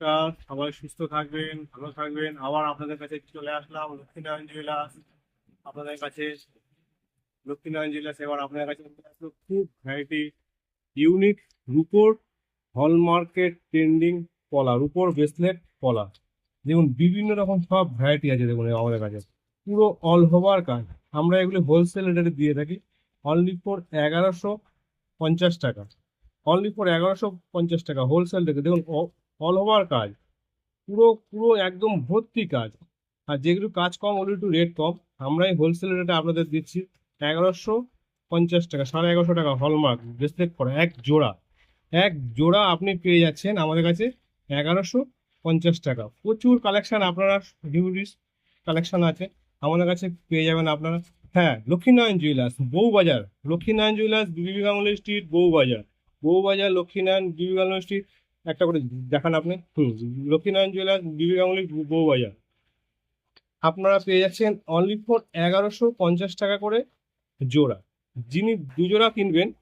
নমস্কার, সবাই সুস্থ থাকবেন, ভালো থাকবেন। আবার আপনাদের কাছে চলে আসলাম, লক্ষ্মীনারায়ণ জুয়েলার্স। আপনাদের কাছে লক্ষ্মীনারায়ণ জুয়েলার্স, এবার আপনাদের কাছে আসলো খুব ভ্যারাইটি ইউনিক রুপোর হলমার্কেট ট্রেন্ডিং পলা, রুপোর ব্রেসলেট পলা। দেখুন, বিভিন্ন রকম সব ভ্যারাইটি আছে দেখুন আমাদের কাছে। পুরো অল ওভার কাজ আমরা এগুলি হোলসেল রেটে দিয়ে থাকি। অনলি ফর এগারোশো পঞ্চাশ টাকা। অনলি ফর এগারোশো পঞ্চাশ টাকা। হোলসেল রেটে দেখুন অল ওভার কাজ। পুরো পুরো একদম ভর্তি কাজ। আর যেগুলো কাজ কম ওগুলো একটু রেট কম। আমরা এই হোলসেল রেটে আপনাদের দিচ্ছি এগারোশো পঞ্চাশ টাকা, সাড়ে এগারোশো টাকা হলমার্ক ব্রেসলেট করা, এক জোড়া। এক জোড়া আপনি পেয়ে যাচ্ছেন আমাদের কাছে এগারোশো পঞ্চাশ টাকা। প্রচুর কালেকশান আপনারা হিউরিস কালেকশন আছে। আমাদের কাছে পেয়ে যাবেন আপনারা। হ্যাঁ Lakshminarayan jewellers Bowbazar. Lakshminarayan jewellers BB street Bowbazar. Bowbazar, Lakshminarayan BB street একটা করে দেখান আপনি। হুম, লক্ষ্মীনারায়ণ জুয়েলার্স বিবি গাঙ্গুলি বউবাজার। আপনারা পেয়ে যাচ্ছেন অনলি ফর এগারোশো পঞ্চাশ টাকা করে জোড়া। যিনি দুজোড়া কিনবেন,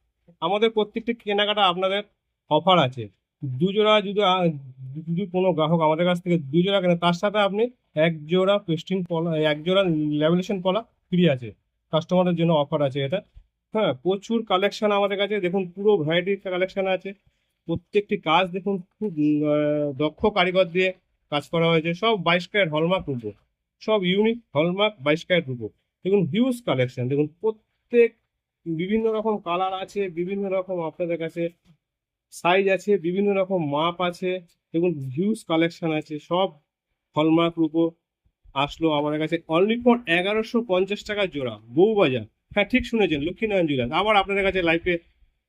আমাদের প্রত্যেকটি কেনাকাটা আপনাদের অফার আছে। দুজোড়া যদি যদি কোনো গ্রাহক আমাদের কাছ থেকে দুজোড়া কেনে, তার সাথে আপনি এক জোড়া পেস্টিং পলা, এক জোড়া ল্যামিনেশন পলা ফ্রি আছে। কাস্টমারের জন্য অফার আছে এটা। হ্যাঁ প্রচুর কালেকশন আমাদের কাছে। দেখুন, পুরো ভ্যারাইটির কালেকশন আছে। প্রত্যেকটি কাজ দেখুন, খুব দক্ষ কারিগর দিয়ে কাজ করা হয়েছে। সব বাইশ ক্যারেট হলমার্ক রূপো। সব ইউনিক হলমার্ক বাইশ ক্যারেট রূপো। দেখুন হিউজ কালেকশন দেখুন, প্রত্যেক, বিভিন্ন রকম কালার আছে, বিভিন্ন রকম আপনাদের কাছে সাইজ আছে, বিভিন্ন রকম মাপ আছে। দেখুন হিউজ কালেকশন আছে। সব হলমার্ক রূপো আসলো আমাদের কাছে। অনলি ফর এগারোশো পঞ্চাশ টাকা জোড়া। বউবাজার হ্যাঁ ঠিক শুনেছেন, লক্ষ্মীনারায়ণ জুয়েলার্স আবার আপনাদের কাছে লাইফে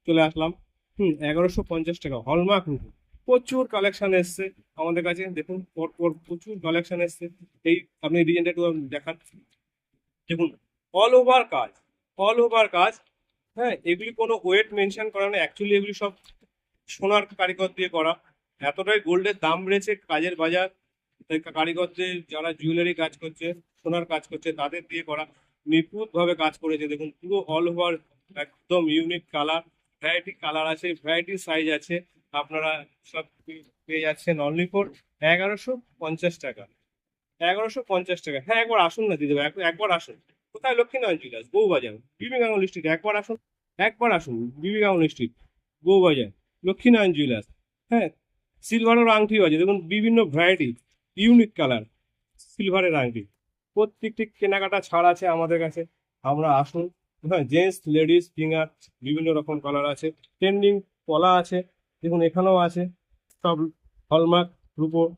চলে আসলাম। হুম, এগারোশো পঞ্চাশ টাকা হলমার্ক রূপো প্রচুর কালেকশন এসছে আমাদের কাছে, দেখুন, পর পর প্রচুর কালেকশন এসছে। এই আপনি ডিজাইনটা একটু দেখান। দেখুন অল ওভার কাজ অল ওভার কাজ হ্যাঁ এগুলি কোনো ওয়েট মেনশন করা না অ্যাকচুয়ালি এগুলি সব সোনার কারিগর দিয়ে করা। এতটাই গোল্ডের দাম বেড়েছে কাজের বাজার। কারিগরদের যারা জুয়েলারি কাজ করছে, সোনার কাজ করছে, তাদের দিয়ে করা। নিখুঁতভাবে কাজ করেছে, দেখুন, পুরো অল ওভার একদম ইউনিক কালার ভ্যারাইটি কালার আছে ভ্যারাইটি সাইজ আছে। আপনারা সব পেয়ে যাচ্ছেন অনলি ফর এগারোশো পঞ্চাশ টাকা। এগারোশো পঞ্চাশ টাকা। হ্যাঁ একবার আসুন না দিদি একবার আসুন। কোথায়? Lakshminarayan jewellers Bowbazar. BB Ganguly street একবার আসুন। একবার আসুন BB Ganguly street Bowbazar, Lakshminarayan jewellers হ্যাঁ সিলভারের আংটিও আছে। দেখুন, বিভিন্ন ভ্যারাইটি ইউনিক কালার সিলভারের আংটি। প্রত্যেকটি কেনাকাটা ছাড় আছে আমাদের কাছে। আমরা আসুন হ্যাঁ জেন্টস লেডিস ফিঙ্গার বিভিন্ন রকম কালার আছে। ট্রেন্ডিং কলা আছে, দেখুন এখানেও আছে। সব হলমার্ক রুপো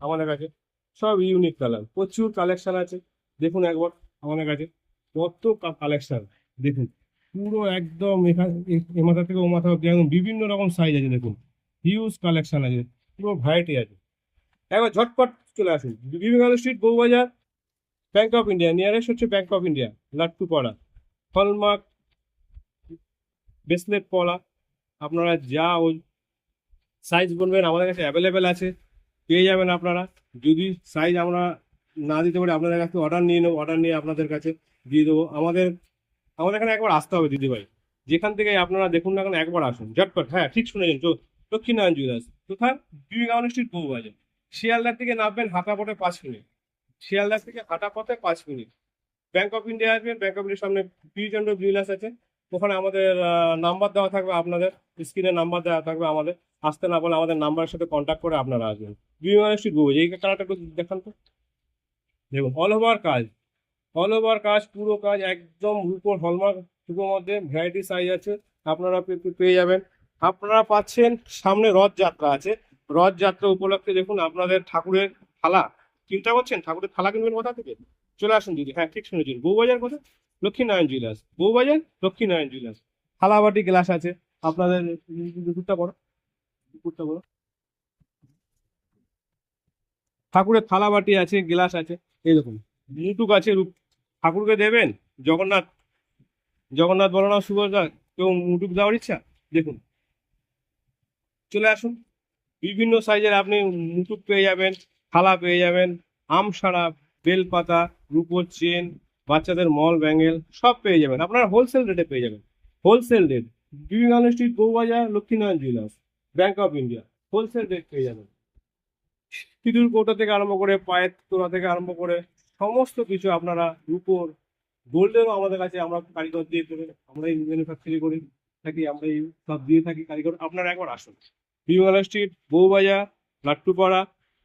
আমাদের কাছে। সব ইউনিক কালার প্রচুর কালেকশান আছে। দেখুন একবার আমাদের কাছে। কত কালেকশান দেখুন। পুরো একদম এখান এ- মাথা থেকে ও মাথা অব্দি। একদম বিভিন্ন রকম সাইজ আছে, দেখুন। হিউজ কালেকশান আছে। পুরো ভ্যারাইটি আছে। একবার ঝটপট চলে আসুন। Vivekananda street Bowbazar bank of India nearest হচ্ছে bank of India Lattupara. Hallmark bracelet পলা, আপনারা যা ওই সাইজ বলবেন আমাদের কাছে অ্যাভেলেবেল আছে, পেয়ে যাবেন আপনারা। যদি সাইজ আমরা না দিতে পারি, আপনাদের কাছে অর্ডার নিয়ে নেব অর্ডার নিয়ে আপনাদের কাছে দিয়ে দেবো। আমাদের আমাদের এখানে একবার আসতে হবে দিদিভাই। যেখান থেকে আপনারা দেখুন না কেন, একবার আসুন। ঝটপট হ্যাঁ ঠিক শুনেছেন লক্ষ্মীনারায়ণ জুয়েলার্স কোথায়? বিবেকানন্দ স্ট্রিট বউবাজার শিয়ালদার থেকে নামবেন হাঁটা পথে পাঁচ মিনিট। শিয়ালদার থেকে হাঁটা পথে পাঁচ মিনিট। ব্যাংক অফ ইন্ডিয়া আসবেন ব্যাংক অফ ইন্ডিয়ার সামনে বিজন্ড জুয়েলার্স আছে। ওখানে আমাদের নাম্বার দেওয়া থাকবে আপনাদের স্ক্রিনে নাম্বার দেওয়া থাকবে আমাদের। আসতে না বলে আমাদের নাম্বারের সাথে কন্ট্যাক্ট করে আপনারা আসবেন। স্ট্রিট বউবাজার এই কালারটা একটু দেখান তো। দেখুন অল ওভার কাজ অল ওভার কাজ, পুরো কাজ একদম উপর হলমার্ক রূপোর মধ্যে ভ্যারাইটি সাইজ আছে। আপনারা পেয়ে যাবেন। আপনারা পাচ্ছেন, সামনে রথযাত্রা আছে। রথযাত্রা উপলক্ষে দেখুন, আপনাদের ঠাকুরের থালা। চিন্তা করছেন, ঠাকুরের থালা কিনবেন কোথা থেকে? চলে আসুন দিদি। হ্যাঁ ঠিক শুনেছেন বউবাজার কোথায়? লক্ষ্মীনারায়ণ জুয়েলার্স বউবাজার, লক্ষ্মীনারায়ণ জুয়েলার্স থালা বাটি গ্লাস আছে। আপনাদের দুপুরটা বড় দুপুরটা বড় ঠাকুরের থালাবাটি আছে গ্লাস আছে। এইরকম মুটুক আছে রূপ। ঠাকুরকে দেবেন? জগন্নাথ। জগন্নাথ বলরাম সুভদ্রা, কেউ মুটুক দেওয়ার ইচ্ছা? দেখুন। চলে আসুন। বিভিন্ন সাইজের আপনি মুটুক পেয়ে যাবেন, থালা পেয়ে যাবেন আমসাড়া বেলপাতা রূপোর চেন, বাচ্চাদের মল ব্যাঙ্গেল সব পেয়ে যাবেন। আপনারা হোলসেল রেটে পেয়ে যাবেন। Wholesale rate Vivekananda street, Bowbazar, Lakshminarayan jewellers bank of India wholesale rate পেয়ে যাবেন। সিঁদুর কৌটো থেকে আরম্ভ করে পায়ের তোলা থেকে আরম্ভ করে সমস্ত কিছু আপনারা রূপোর গোল্ডেরও আমাদের কাছে আমরা কারিগর দিয়ে করে, আমরা এই ম্যানুফ্যাকচারিং করি, থাকি, আমরা এই সব দিয়ে থাকি কারিগর। আপনারা একবার আসুন। Bimla street, Bowbazar, Lattupara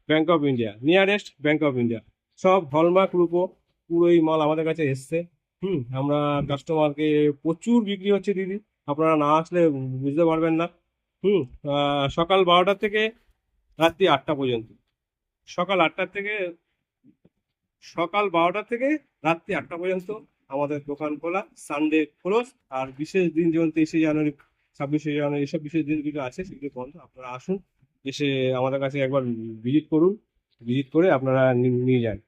bank of India nearest bank of India সব হলমার্ক রূপো পুরো এই মাল আমাদের কাছে এসছে। হুম, আমরা কাস্টমারকে প্রচুর বিক্রি হচ্ছে দিদি। আপনারা না আসলে বুঝতে পারবেন না। হুম সকাল বারোটা থেকে রাত্রি আটটা পর্যন্ত। সকাল আটটার থেকে, সকাল বারোটা থেকে রাত্রি আটটা পর্যন্ত আমাদের দোকান খোলা। সানডে ক্লোজ আর বিশেষ দিন যেমন তেইশে জানুয়ারি, ছাব্বিশে জানুয়ারি, এসব বিশেষ দিনগুলো আছে, সেগুলো বন্ধ। আপনারা আসুন, এসে আমাদের কাছে একবার ভিজিট করুন। ভিজিট করে আপনারা নিয়ে যান।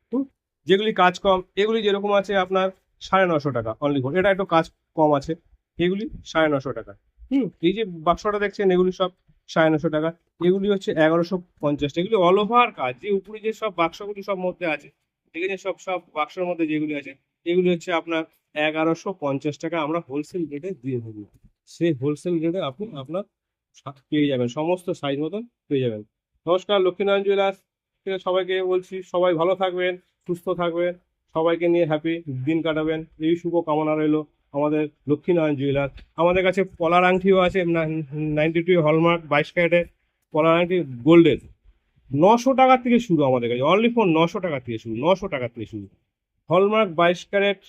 যেগুলি কাজ কম, এগুলি যেরকম আছে আপনার সাড়ে নশো টাকা অনলি ফোর এটা একটু কাজ কম আছে, এগুলি সাড়ে নশো টাকা। হুম, এই যে বাক্সটা দেখছেন, এগুলি সব সাড়ে নশো টাকা। এগুলি হচ্ছে এগারোশো পঞ্চাশ এগুলি অল ওভার কাজ। যে উপরে যে সব বাক্সগুলি সব মধ্যে আছে এখানে সব সব বাক্সের মধ্যে যেগুলি আছে, এগুলি হচ্ছে আপনার এগারোশো পঞ্চাশ টাকা। আমরা হোলসেল রেটে দিয়ে দেবো। সেই হোলসেল রেটে আপনি আপনার পেয়ে যাবেন, সমস্ত সাইজ মতন পেয়ে যাবেন। নমস্কার, লক্ষ্মীনারায়ণ জুয়েলার্স থেকে সবাইকে বলছি, সবাই ভালো থাকবেন। সুস্থ থাকবেন, সবাইকে নিয়ে হ্যাপি দিন কাটাবেন। এই শুভ কামনা রইল আমাদের লক্ষ্মীনারায়ণ জুয়েলার। আমাদের কাছে পলার আংটিও আছে নাইনটি টু হলমার্ক বাইশ ক্যারেটের পলার আংটি গোল্ডেন। নশো টাকা থেকে শুরু আমাদের কাছে। অনলি ফোর নশো টাকা থেকে শুরু, নশো টাকা থেকে শুরু। হলমার্ক বাইশ ক্যারেট,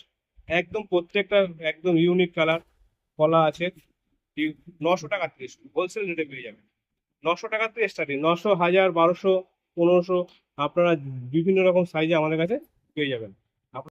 একদম প্রত্যেকটা, একদম ইউনিক কালার কলা আছে। নশো টাকা থেকে শুরু। হোলসেল রেটে পেয়ে যাবেন। নশো টাকা থেকে স্টার্টিং নশো, হাজার, বারোশো, পনেরোশো আপনারা বিভিন্ন রকম সাইজে আমাদের কাছে পেয়ে যাবেন।